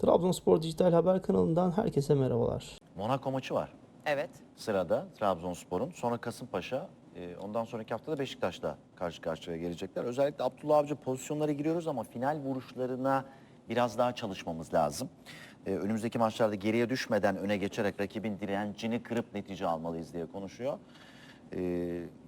Trabzonspor Dijital Haber kanalından herkese merhabalar. Monaco maçı var Evet. sırada Trabzonspor'un. Sonra Kasımpaşa, e, ondan sonraki hafta da Beşiktaş'la karşı karşıya gelecekler. Özellikle Abdullah Avcı pozisyonlara giriyoruz ama final vuruşlarına biraz daha çalışmamız lazım. E, önümüzdeki maçlarda geriye düşmeden öne geçerek rakibin direncini kırıp netice almalıyız diye konuşuyor. E,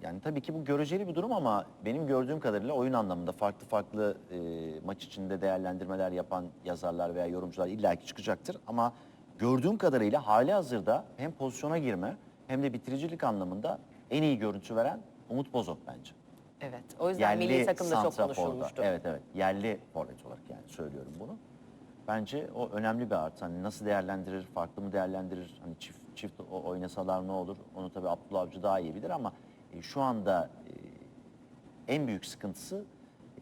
yani tabii ki bu göreceli bir durum ama benim gördüğüm kadarıyla oyun anlamında farklı farklı e, maç içinde değerlendirmeler yapan yazarlar veya yorumcular illaki çıkacaktır. Ama gördüğüm kadarıyla hali hazırda hem pozisyona girme hem de bitiricilik anlamında en iyi görüntü veren Umut Bozok bence. Evet. O yüzden milli takımda çok konuşulmuştu. Evet evet. Yerli forvet olarak yani söylüyorum bunu. Bence o önemli bir artı. Hani nasıl değerlendirir, farklı mı değerlendirir? Hani çift çift oynasalar ne olur? Onu tabii Abdullah Avcı daha iyi bilir ama e, şu anda e, en büyük sıkıntısı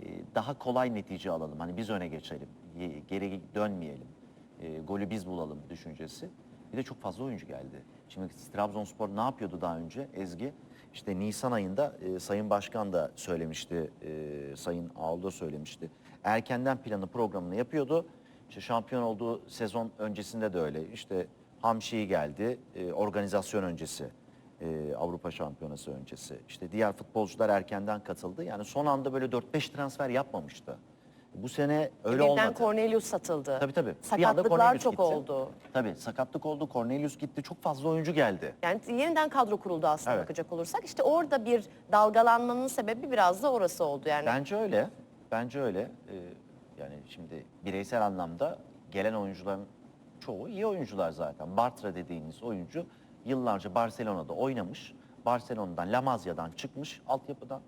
e, daha kolay netice alalım. Hani biz öne geçelim, geri dönmeyelim, e, golü biz bulalım düşüncesi. Bir de çok fazla oyuncu geldi. Şimdi Trabzonspor ne yapıyordu daha önce Ezgi? İşte Nisan ayında e, Sayın Başkan da söylemişti, e, Sayın Ağol da söylemişti. Erkenden planı programını yapıyordu. İşte şampiyon olduğu sezon öncesinde de öyle. İşte Hamşi geldi, e, organizasyon öncesi. e, Avrupa Şampiyonası öncesi. İşte diğer futbolcular erkenden katıldı. Yani son anda böyle 4-5 transfer yapmamıştı. Bu sene öyle Birden olmadı. Cornelius satıldı. Tabii tabii. Sakatlıklar çok gitti. oldu. Tabii sakatlık oldu. Cornelius gitti. Çok fazla oyuncu geldi. Yani yeniden kadro kuruldu aslında Evet. bakacak olursak. İşte orada bir dalgalanmanın sebebi biraz da orası oldu. Yani Bence öyle. Bence öyle. Ee, yani şimdi bireysel anlamda gelen oyuncuların çoğu iyi oyuncular zaten. Bartra dediğimiz oyuncu yıllarca Barcelona'da oynamış. Barcelona'dan La Masia'dan çıkmış altyapıdan.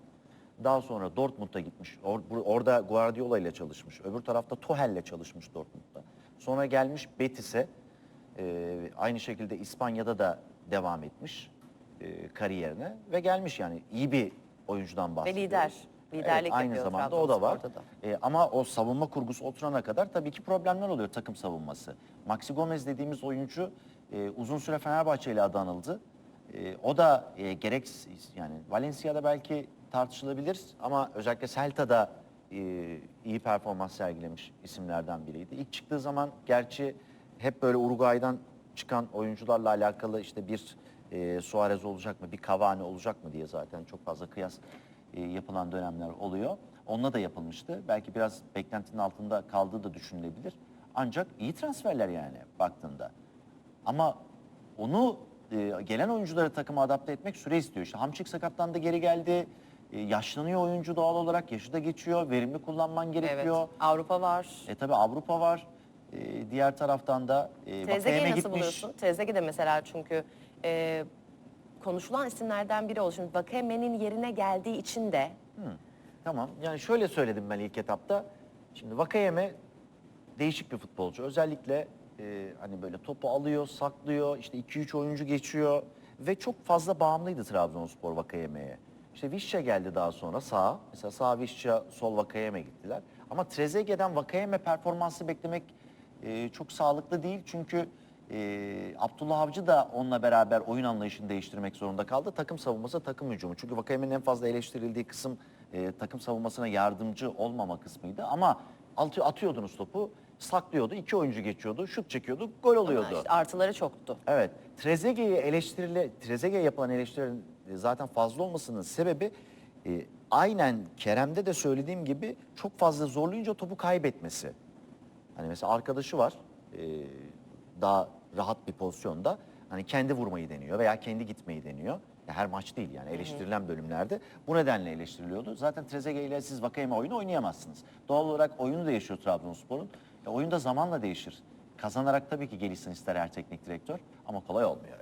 Daha sonra Dortmund'a gitmiş. Or- orada Guardiola ile çalışmış. Öbür tarafta Tuchel ile çalışmış Dortmund'da. Sonra gelmiş Betis'e. Ee, aynı şekilde İspanya'da da devam etmiş e, kariyerine ve gelmiş yani iyi bir oyuncudan bahsediyoruz. lider, liderlik aynı yapıyor zamanda o da var. E, ama o savunma kurgusu oturana kadar tabii ki problemler oluyor takım savunması. Maxi Gomez dediğimiz oyuncu e, uzun süre Fenerbahçe ile adı anıldı. E, o da e, gerek yani Valencia'da belki tartışılabilir ama özellikle Celta'da e, iyi performans sergilemiş isimlerden biriydi. İlk çıktığı zaman gerçi hep böyle Uruguay'dan çıkan oyuncularla alakalı işte bir e, Suarez olacak mı, bir Cavani olacak mı diye zaten çok fazla kıyas e, yapılan dönemler oluyor. Onunla da yapılmıştı. Belki biraz beklentinin altında kaldığı da düşünülebilir. Ancak iyi transferler yani baktığında. Ama onu e, gelen oyuncuları takıma adapte etmek süre istiyor. İşte Hamşik sakatlandı geri geldi. E, yaşlanıyor oyuncu doğal olarak. Yaşı da geçiyor. Verimli kullanman evet. gerekiyor. Avrupa var. E tabi Avrupa var. E, diğer taraftan da e, Vakayeme nasıl gitmiş. buluyorsun? Trezeguet de mesela çünkü e, konuşulan isimlerden biri oldu. Şimdi Vakayeme'nin yerine geldiği için de Tamam. Yani şöyle söyledim ben ilk etapta. Şimdi Vakayeme değişik bir futbolcu. Özellikle e, hani böyle topu alıyor, saklıyor, işte 2-3 oyuncu geçiyor ve çok fazla bağımlıydı Trabzonspor Vakayeme'ye. İşte Vişça geldi daha sonra sağ. Mesela sağ Vişça, sol Vakayeme gittiler. Ama Trezeguet'den Vakayeme performansı beklemek e, çok sağlıklı değil. Çünkü e, Abdullah Avcı da onunla beraber oyun anlayışını değiştirmek zorunda kaldı. Takım savunması, takım hücumu. Çünkü Vakayeme'nin en fazla eleştirildiği kısım e, takım savunmasına yardımcı olmama kısmıydı. Ama altı atıyordunuz topu, saklıyordu, iki oyuncu geçiyordu, şut çekiyordu, gol ama oluyordu. işte artıları çoktu. Evet. Trezeguet'e eleştirile Trezeguet'e yapılan eleştirilerin zaten fazla olmasının sebebi e, aynen Kerem'de de söylediğim gibi çok fazla zorlayınca topu kaybetmesi. Hani mesela arkadaşı var. e, daha rahat bir pozisyonda. Hani kendi vurmayı deniyor veya kendi gitmeyi deniyor. Ya her maç değil yani eleştirilen bölümlerde. Bu nedenle eleştiriliyordu. Zaten Trezeguet ile siz Vakayeme oyunu oynayamazsınız. Doğal olarak oyunu değişiyor Trabzonspor'un. Ya oyun da zamanla değişir. Kazanarak tabii ki gelişsin ister her teknik direktör ama kolay olmuyor.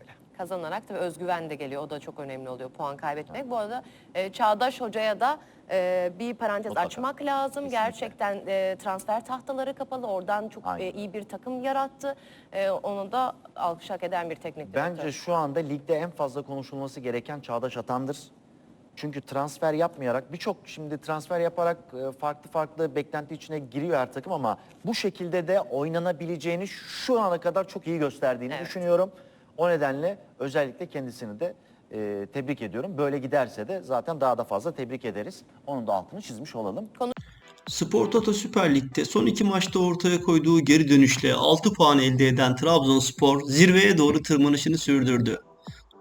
Kazanarak tabii özgüven de geliyor. O da çok önemli oluyor puan kaybetmek. Bu arada e, Çağdaş Hoca'ya da e, bir parantez Mutlaka. açmak lazım. Kesinlikle. Gerçekten e, transfer tahtaları kapalı. Oradan çok Aynen. e, iyi bir takım yarattı. E, onu da alkış hak eden bir teknik direktör. Bence şu anda ligde en fazla konuşulması gereken Çağdaş Atan'dır. Çünkü transfer yapmayarak birçok şimdi transfer yaparak e, farklı farklı beklenti içine giriyor her takım ama bu şekilde de oynanabileceğini şu ana kadar çok iyi gösterdiğini Evet. düşünüyorum. O nedenle özellikle kendisini de e, tebrik ediyorum. Böyle giderse de zaten daha da fazla tebrik ederiz. Onun da altını çizmiş olalım. Spor Toto Süper Lig'de son iki maçta ortaya koyduğu geri dönüşle 6 puan elde eden Trabzonspor zirveye doğru tırmanışını sürdürdü.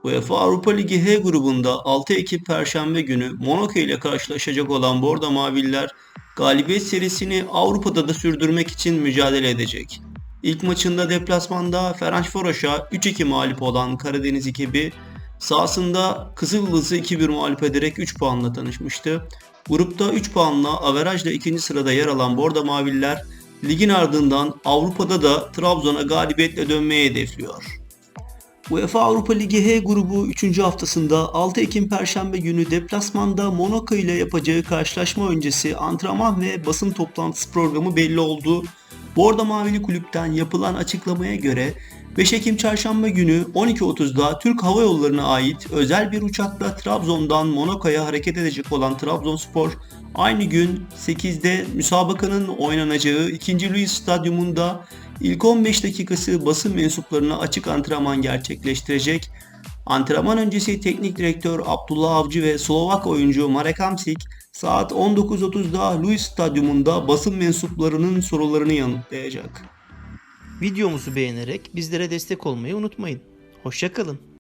UEFA Avrupa Ligi H grubunda 6 Ekim Perşembe günü Monaco ile karşılaşacak olan Bordo Maviller galibiyet serisini Avrupa'da da sürdürmek için mücadele edecek. İlk maçında deplasmanda Ferencvaros'a 3-2 mağlup olan Karadeniz ekibi sahasında Kızılyıldız'ı 2-1 mağlup ederek 3 puanla tanışmıştı. Grupta 3 puanla averajla ikinci sırada yer alan Bordo Maviller ligin ardından Avrupa'da da Trabzon'a galibiyetle dönmeyi hedefliyor. UEFA Avrupa Ligi H grubu 3. haftasında 6 Ekim Perşembe günü deplasmanda Monaco ile yapacağı karşılaşma öncesi antrenman ve basın toplantısı programı belli oldu. Bordo Mavili Kulüpten yapılan açıklamaya göre 5 Ekim Çarşamba günü 12.30'da Türk Hava Yolları'na ait özel bir uçakla Trabzon'dan Monaco'ya hareket edecek olan Trabzonspor aynı gün 8'de müsabakanın oynanacağı 2. Louis Stadyumunda ilk 15 dakikası basın mensuplarına açık antrenman gerçekleştirecek. Antrenman öncesi teknik direktör Abdullah Avcı ve Slovak oyuncu Marek Hamsik saat 19.30'da Louis Stadyumunda basın mensuplarının sorularını yanıtlayacak. Videomuzu beğenerek bizlere destek olmayı unutmayın. Hoşçakalın.